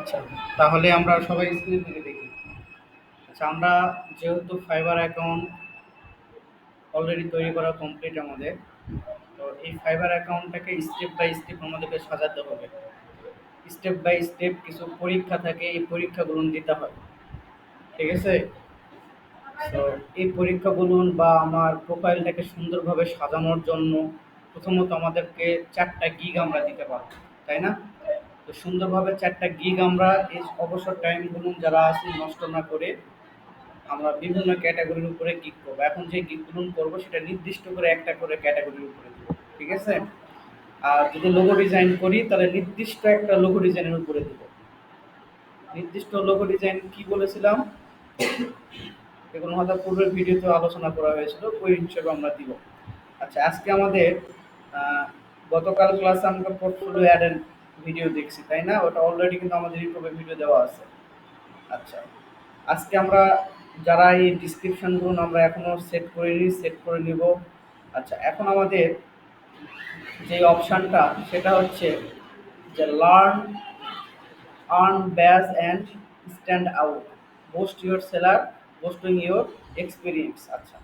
আচ্ছা তাহলে আমরা সবাই স্ক্রিন থেকে দেখি। আচ্ছা আমরা যেহেতু ফাইবার অ্যাকাউন্ট অলরেডি তৈরি করা কমপ্লিট আমাদের, তো এই ফাইবার অ্যাকাউন্টটাকে স্টেপ বাই স্টেপ আমাদেরকে সাজাতে হবে। স্টেপ বাই স্টেপ কিছু পরীক্ষা থাকে, এই পরীক্ষাগুলো দিতে হয়। ঠিক আছে? তো এই পরীক্ষাগুলো বা আমার প্রোফাইলটাকে সুন্দরভাবে সাজানোর জন্য প্রথমত আমাদেরকে চারটা গিগ আমরা দিতে পারব, তাই না? তো সুন্দরভাবে চারটা গিগ আমরা এই অবসর টাইমগুলো যারা আছে নষ্ট না করে আমরা বিভিন্ন ক্যাটাগরির উপরে গিগ করব। এখন যে গিগগুলো করব সেটা নির্দিষ্ট করে একটা করে ক্যাটাগরির উপরে দেবো, ঠিক আছে? আর যদি লোগো ডিজাইন করি, তাহলে নির্দিষ্ট একটা লোগো ডিজাইনের উপরে দেবো। নির্দিষ্ট লোগো ডিজাইন কি বলেছিলাম? এগুলো হয়তো পূর্বের ভিডিওতে আলোচনা করা হয়েছিল, ওই হিসেবে আমরা দিব। আচ্ছা আজকে আমাদের গতকাল ক্লাসে আমরা পোর্টফোলিও অ্যাডের ভিডিও দেখছি, তাই না? ওটা অলরেডি কিন্তু আমাদের ইউটিউবে ভিডিও দেওয়া আছে। আচ্ছা আজকে আমরা যারা এই ডিসক্রিপশনগুলো আমরা এখনও সেট করিনি সেট করে নিব। আচ্ছা এখন আমাদের যে অপশানটা সেটা হচ্ছে যে learn earn badge and stand out boost your seller boosting your experience আচ্ছা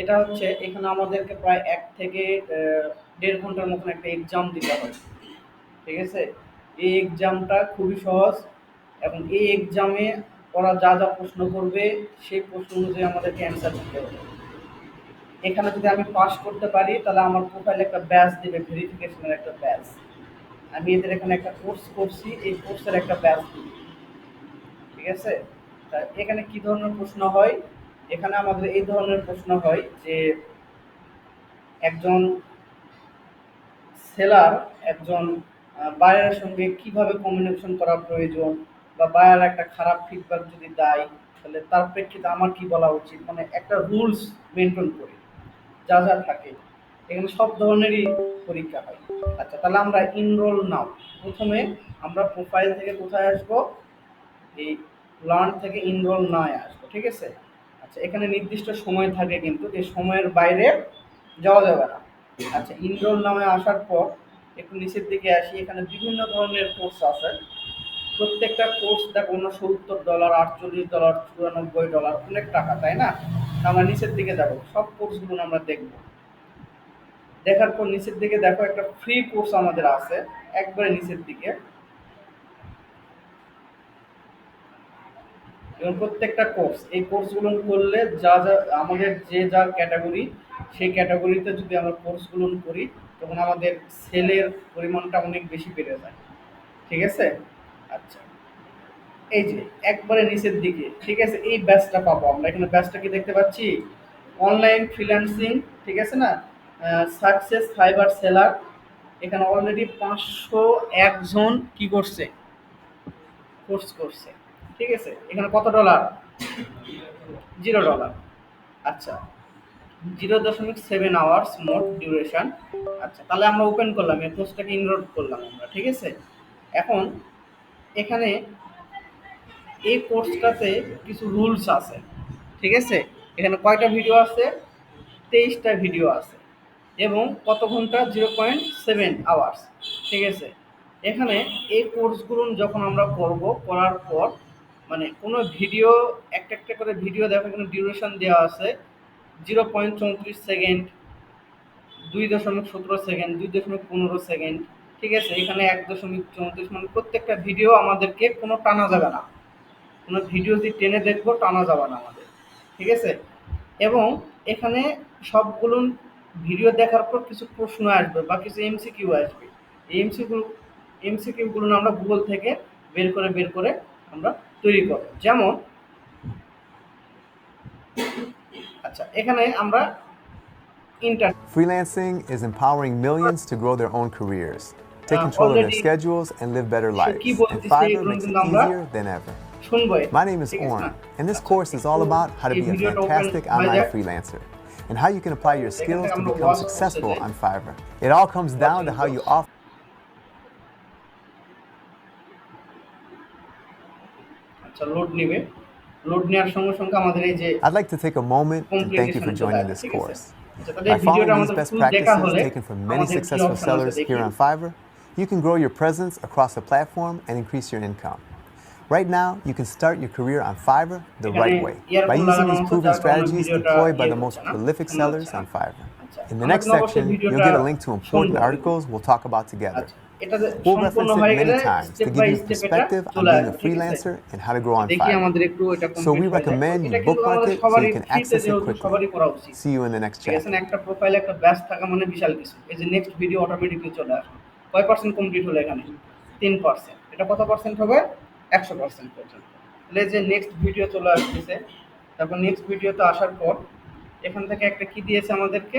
এটা হচ্ছে এখানে আমাদেরকে প্রায় এক থেকে দেড় ঘণ্টার মতন একটা এক্সাম দিতে হয় ঠিক আছে? এই এক্সামটা খুবই সহজ এবং এই এক্সামে ওরা যা যা প্রশ্ন করবে, সেই প্রশ্ন অনুযায়ী আমাদেরকে অ্যান্সার দিতে হবে। এখানে যদি আমি পাস করতে পারি, তাহলে আমার প্রোফাইলে একটা ব্যাচ দেবে ভেরিফিকেশনের একটা ব্যাচ আমি এদের এখানে একটা কোর্স করছি, এই কোর্সের একটা ব্যাচ দিবে। ঠিক আছে? তা এখানে কি ধরনের প্রশ্ন হয়? এখানে আমাদের এই ধরনের প্রশ্ন হয় যে, একজন সেলার একজন বায়ারের সঙ্গে কীভাবে কমিউনিকেশন করা প্রয়োজন? বা বায়ার একটা খারাপ ফিডব্যাক যদি দেয়, তাহলে তার প্রেক্ষিতে আমার কি বলা উচিত? মানে একটা রুলস মেনটেন করে, যা যা থাকে। এখানে সব ধরনেরই পরীক্ষা হয়। আচ্ছা তাহলে আমরা ইনরোল নাও। প্রথমে আমরা প্রোফাইল থেকে কোথায় আসব? এই লার্ন থেকে ইনরোল নয় আসব, ঠিক আছে? আচ্ছা এখানে নির্দিষ্ট সময় থাকে কিন্তু, এই সময়ের বাইরে যাওয়া যাবে না। আচ্ছা ইনরোল নামে আসার পর একটু নিচের দিকে আসি, এখানে বিভিন্ন ধরনের কোর্স আছে। প্রত্যেকটা কোর্স দেখো সত্তর ডলার আটচল্লিশ ডলার চুরানব্বই ডলার অনেক টাকা, তাই না? আমরা নিচের দিকে যাব সব কোর্সগুলো আমরা দেখব। দেখার পর নিচের দিকে দেখো একটা ফ্রি কোর্স আমাদের আছে, একবারে নিচের দিকে। এবং প্রত্যেকটা কোর্স এই কোর্সগুলো করলে যা যা আমাদের যে যা ক্যাটাগরি সেই ক্যাটাগরিতে যদি আমরা কোর্সগুলো করি, তখন আমাদের সেলের পরিমাণটা অনেক বেশি বেড়ে যায়। ঠিক আছে? আচ্ছা। এই যে, একবারে নিচের দিকে, ঠিক আছে? এই ব্যাচটা পাবো আমরা। এখানে ব্যাচটা কি দেখতে পাচ্ছি? অনলাইন ফ্রিল্যান্সিং ঠিক আছে না? সাকসেস ফাইবার সেলার এখানে অলরেডি পাঁচশো একজন কি করছে? কোর্স করছে। ঠিক আছে? এখানে কত ডলার জিরো ডলার আচ্ছা। জিরো দশমিক সেভেন আওয়ার্স মোট ডিউরেশন আচ্ছা তাহলে আমরা ওপেন করলাম, এই কোর্সটাকে ইনরোল করলাম আমরা, ঠিক আছে? এখন, এখানে এই কোর্সটাতে কিছু রুলস আছে, ঠিক আছে? এখানে কয়টা ভিডিও আছে? তেইশটা ভিডিও আছে। এবং কত ঘণ্টা? জিরো পয়েন্ট সেভেন আওয়ার্স ঠিক আছে? এখানে এই কোর্সগুলো যখন আমরা করব, করার পর মানে কোনো ভিডিও একটা একটা করে ভিডিও দেখো, এখানে ডিউরেশন দেওয়া আছে। জিরো পয়েন্ট চৌত্রিশ সেকেন্ড দুই দশমিক সতেরো সেকেন্ড দুই দশমিক পনেরো সেকেন্ড ঠিক আছে? এখানে এক দশমিক চৌত্রিশ মানে প্রত্যেকটা ভিডিও আমাদেরকে কোনো টানা যাবে না। কোনো ভিডিও যদি টেনে দেখব, টানা যাবে না আমাদের, ঠিক আছে? এবং এখানে সবগুলো ভিডিও দেখার পর কিছু প্রশ্ন আসবে, বা কিছু এমসিকিউ আসবে। এই এমসিকিউ এমসিকিউগুলো আমরা গুগল থেকে বের করে বের করে আমরা তৈরি করব যেমন আচ্ছা এখানে আমরা inter Freelancing is empowering millions to grow their own careers, take Uh, control of their already- schedules, and live better lives. কি বলতেছে And Fiverr এগুলো makes it কিন্তু আমরা easier than ever. শুনবো My name is ঠিক আছে Orm, না? and this আচ্ছা, course is all একটু about how to এই be a ভিডিওটা open fantastic হয়ে online যাক। freelancer and how you can apply your skills to আমরা become watch successful করতে on Fiverr. It all comes down to how you course. offer. আচ্ছা load নেবে load নেওয়ার সঙ্গে সঙ্গে আমাদের এই যে I'd like to take a moment and thank you for Complication joining চলে this আসে, ঠিক আছে? course. আচ্ছা, তাহলে By এই ভিডিওটা following these আমাদের best full দেখা practices হলে taken from many আমাদের কি successful option আছে sellers দেখি। here on Fiverr, you can grow your presence across the platform and increase your income. Right now, you can start your career on Fiverr the এখানে right way by earphone using লাগানো these আছে, proven যার কারণে strategies ভিডিওটা employed by ইয়ে the most হচ্ছে না, prolific শোনা sellers যাচ্ছে না। on Fiverr. আচ্ছা, In the আমরা next কিন্তু অবশ্যই section, you'll ভিডিওটা get a link to important শুনবো। articles we'll talk about together. এটা যে We'll সম্পূর্ণ reference it many times to give you perspective on being a আসবে, ঠিক আছে? freelancer and how to grow on Fiverr. একটু এটা So we recommend you bookmark it so you can access it quickly. See you in the next chapter. একটা প্রোফাইলে একটা ব্যাস থাকা মানে বিশাল কিছু। এই যে নেক্সট ভিডিও অটোমেটিকলি চলে আসবে। কয় পার্সেন্ট কমপ্লিট হলো এখানে? তিন পার্সেন্ট এটা কত পার্সেন্ট হবে? একশো পার্সেন্ট পর্যন্ত। তাহলে যে নেক্সট ভিডিও চলে আসতেছে তারপর নেক্সট ভিডিওতে আসার পর এখান থেকে একটা কি দিয়েছে আমাদেরকে?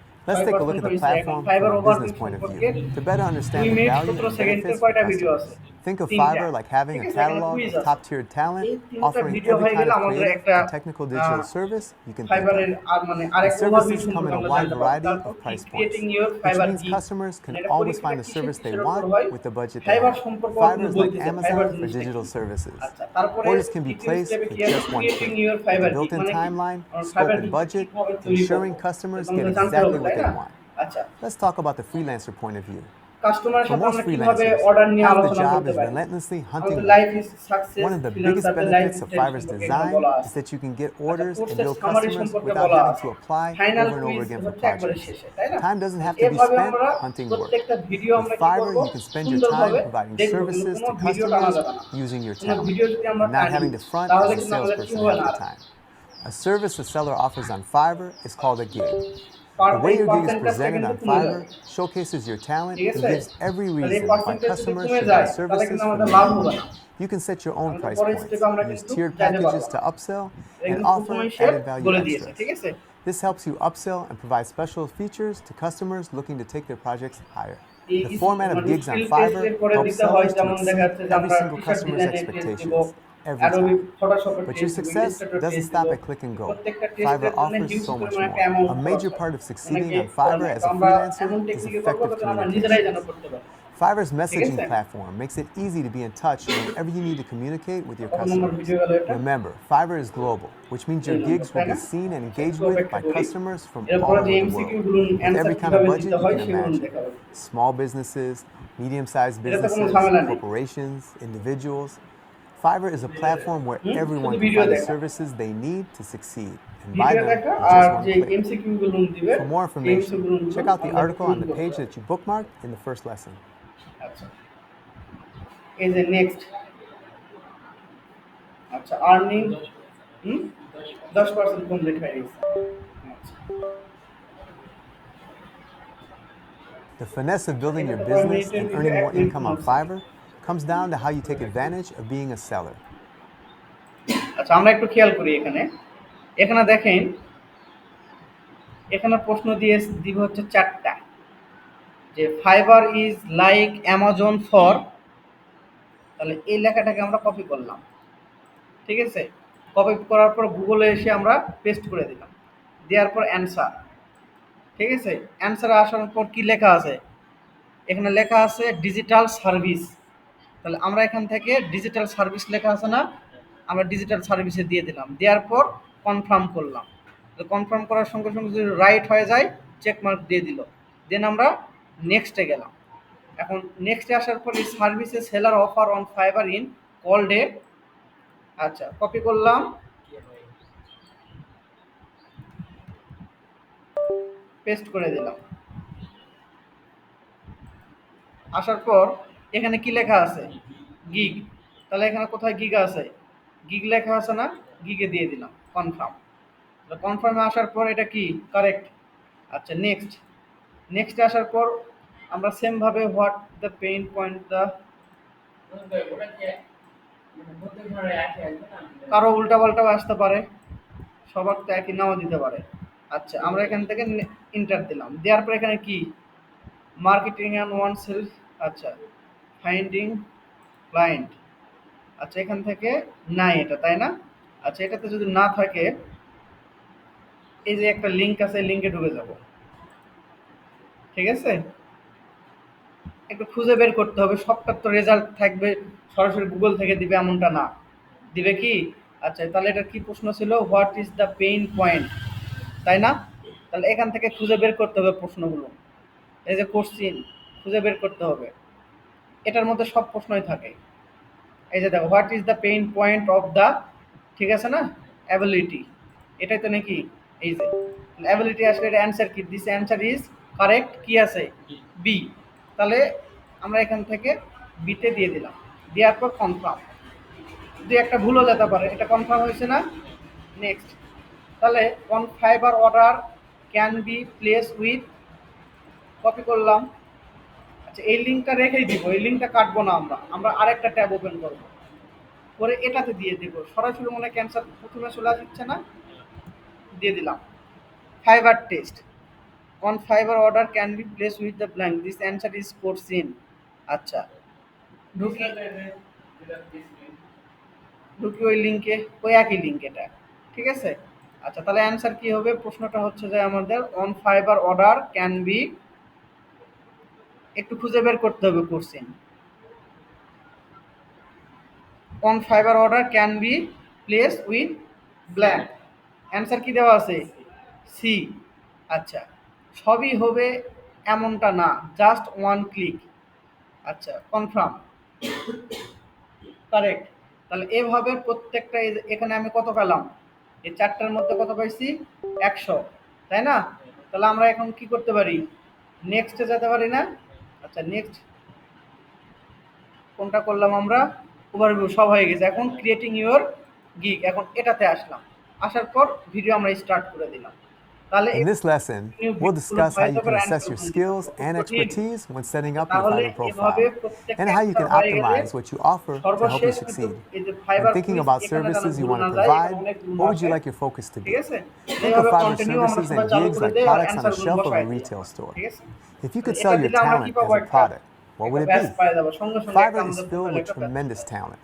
Let's take a look at the platform from a business point of view. to better understand the value and benefits of Think of Fiverr like having a catalog of top tier talent, offering every kind of creative and technical digital service you can think of. The services come in a wide variety of price points, which means customers can always find the service they want with the budget they have. Fiverr is like Amazon for digital services. Orders can be placed with just one click. With a built-in timeline, scope and budget, ensuring customers get exactly what they want. Let's talk about the freelancer point of view. কাস্টমারের For সাথে most আমরা কিভাবে freelancers, order নিয়ে half the আলোচনা job করতে is পারি relentlessly আমাদের hunting life work. Is success One of the biggest benefits of Fiverr's design is that you can get orders and build customers without having to apply final over and over quiz again for হচ্ছে একবারে projects. শেষে তাই না Time doesn't have to be এভাবে spent আমরা hunting work. প্রত্যেকটা video আমরা With কি Fiverr, করব you can spend your time সুন্দরভাবে providing দেখব services কোনো to ভিডিও টানা customers যাবে না using your কোনো ভিডিও talent যদি আমরা and not টানি having to front তাহলে as a কিন্তু আমাদের কি salesperson হবে half না the time. A service a seller offers on Fiverr is called a gig. The way your gig is presented on Fiverr showcases your talent and gives every reason why customers should buy services from you. You can set your own price points, use tiered packages to upsell, and offer added value extras. This helps you upsell and provide special features to customers looking to take their projects higher. The format of gigs on Fiverr helps sellers to exceed every single customer's expectations every time. But your success doesn't stop at click and go. Fiverr offers so much more. A major part of succeeding on Fiverr as a freelancer is effective communication. Fiverr's messaging platform makes it easy to be in touch whenever you need to communicate with your customers. Remember, Fiverr is global, which means your gigs will be seen and engaged with by customers from all over the world, with every kind of budget you can imagine. Small businesses, medium-sized businesses, corporations, individuals, Fiverr is a platform where hmm, everyone শুধু can video find the দেখা। services they need to succeed and buy video them দেখা with R just one যে click. MCQ গুলো দিবে For more সেই MCQ information, গুলো check out the আমাদের article on পূরণ the করতে page হবে। that you bookmarked in the first lesson. আচ্ছা এই যে নেক্সট আচ্ছা আর্নিং হুম দশ পার্সেন্ট কমপ্লিট হয়ে গেছে আচ্ছা The finesse of building your business and earning more income on Fiverr comes down to how you take advantage of being a seller. আচ্ছা আমরা একটু খেয়াল করি এখানে। এখানে দেখেন, এখানে প্রশ্ন দিয়ে দিব হচ্ছে চারটা। যে Fiverr is like Amazon for তাহলে এই লেখাটাকে আমরা কপি করলাম। ঠিক আছে? কপি করার পর গুগলে এসে আমরা পেস্ট করে দিলাম। দেওয়ার পর অ্যান্সার ঠিক আছে? অ্যান্সার আসার পর কি লেখা আছে? এখানে লেখা আছে ডিজিটাল সার্ভিস তাহলে আমরা এখান থেকে ডিজিটাল সার্ভিস লেখা আছে না, আমরা ডিজিটাল সার্ভিসে দিয়ে দিলাম। দেওয়ার পর কনফার্ম করলাম। কনফার্ম করার সঙ্গে সঙ্গে যদি রাইট হয়ে যায় চেক মার্ক দিয়ে দিল। দেন আমরা নেক্সটে গেলাম। এখন নেক্সটে আসার পর এই সার্ভিসে seller offer on Fiverr in call day আচ্ছা কপি করলাম। পেস্ট করে দিলাম। আসার পর এখানে কি লেখা আছে? গিগ তাহলে এখানে কোথায় গিগ আছে? গিগ লেখা আছে না? গিগে দিয়ে দিলাম কনফার্ম কনফার্মে আসার পর এটা কি? কারেক্ট আচ্ছা নেক্সট নেক্সট আসার পর আমরা সেমভাবে what the pain point the কারও উল্টাপাল্টাও আসতে পারে, সবার তো একই নাও দিতে পারে। আচ্ছা আমরা এখান থেকে ইন্টার দিলাম। দেওয়ার পর এখানে কি? মার্কেটিং অ্যান্ড ওয়ান সেলফ আচ্ছা। ফাইন্ডিং ক্লায়েন্ট আচ্ছা এখান থেকে নাই এটা, তাই না? আচ্ছা এটাতে যদি না থাকে, এই যে একটা লিংক আছে লিংকে ঢুকে যাব। ঠিক আছে? একটু খুঁজে বের করতে হবে, সবটার তো রেজাল্ট থাকবে, সরাসরি গুগল থেকে দিবে এমনটা না। দিবে কি? আচ্ছা তাহলে এটা কি প্রশ্ন ছিল? What is the pain point তাই না? তাহলে এখান থেকে খুঁজে বের করতে হবে প্রশ্নগুলো। এই যে কোশ্চিন খুঁজে বের করতে হবে। এটার মধ্যে সব প্রশ্নই থাকে। এই যে দেখো what is the pain point of the ঠিক আছে না? অ্যাবিলিটি এটাই তো নাকি এই যে অ্যাবিলিটি আসলে এটা অ্যান্সার কি? দিস অ্যান্সার ইজ কারেক্ট কি আছে? বি তাহলে আমরা এখান থেকে বিতে দিয়ে দিলাম। দেওয়ার পর কনফার্ম যদি একটা ভুলও যেতে পারে, এটা কনফার্ম হয়েছে না? নেক্সট তাহলে কোন Fiverr order can be place with copy করলাম। আচ্ছা এই লিঙ্কটা রেখেই দিব, এই লিঙ্কটা কাটবো না আমরা। আমরা আরেকটা ট্যাব ওপেন করব। করে এটাতে দিয়ে দেবো। সরাসরি মনে ক্যান্সার প্রথমে চলে আসছে না? দিয়ে দিলাম। Fiverr test on Fiverr order can be place with the blank this answer is কোর্সিন আচ্ছা। ঢুকি ঢুকি ওই লিঙ্কে, ওই একই লিঙ্ক এটা। ঠিক আছে? আচ্ছা তাহলে অ্যান্সার কি হবে? প্রশ্নটা হচ্ছে যে আমাদের on Fiverr order can be একটু খুঁজে বের করতে হবে question on Fiverr order can be place with blank answer কি দেওয়া আছে? সি আচ্ছা সবই হবে এমনটা না জাস্ট ওয়ান ক্লিক আচ্ছা কনফার্ম কারেক্ট তাহলে এভাবে প্রত্যেকটা এখানে আমি কত পেলাম? এই চারটার মধ্যে কত পাইছি? একশো। তাই না? তাহলে আমরা এখন কি করতে পারি? নেক্সটে যেতে পারি না? আচ্ছা নেক্সট কোনটা করলাম আমরা? ওভারভিউ সব হয়ে গেছে। এখন ক্রিয়েটিং ইউর গিগ এখন এটাতে আসলাম। আসার পর ভিডিও আমরা স্টার্ট করে দিলাম। In this lesson, we'll discuss how you can assess your skills and expertise when setting up your Fiverr profile and how you can optimize what you offer to help you succeed. When thinking about services you want to provide, what would you like your focus to be? Think of fiber services and gigs like products on the shelf of a retail store. If you could sell your talent as a product, what would it be? Fiverr is filled with tremendous talent.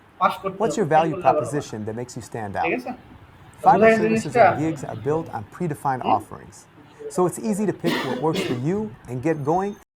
What's your value proposition that makes you stand out? Fiber services and gigs are built on predefined offerings, so it's easy to pick what works for you and get going.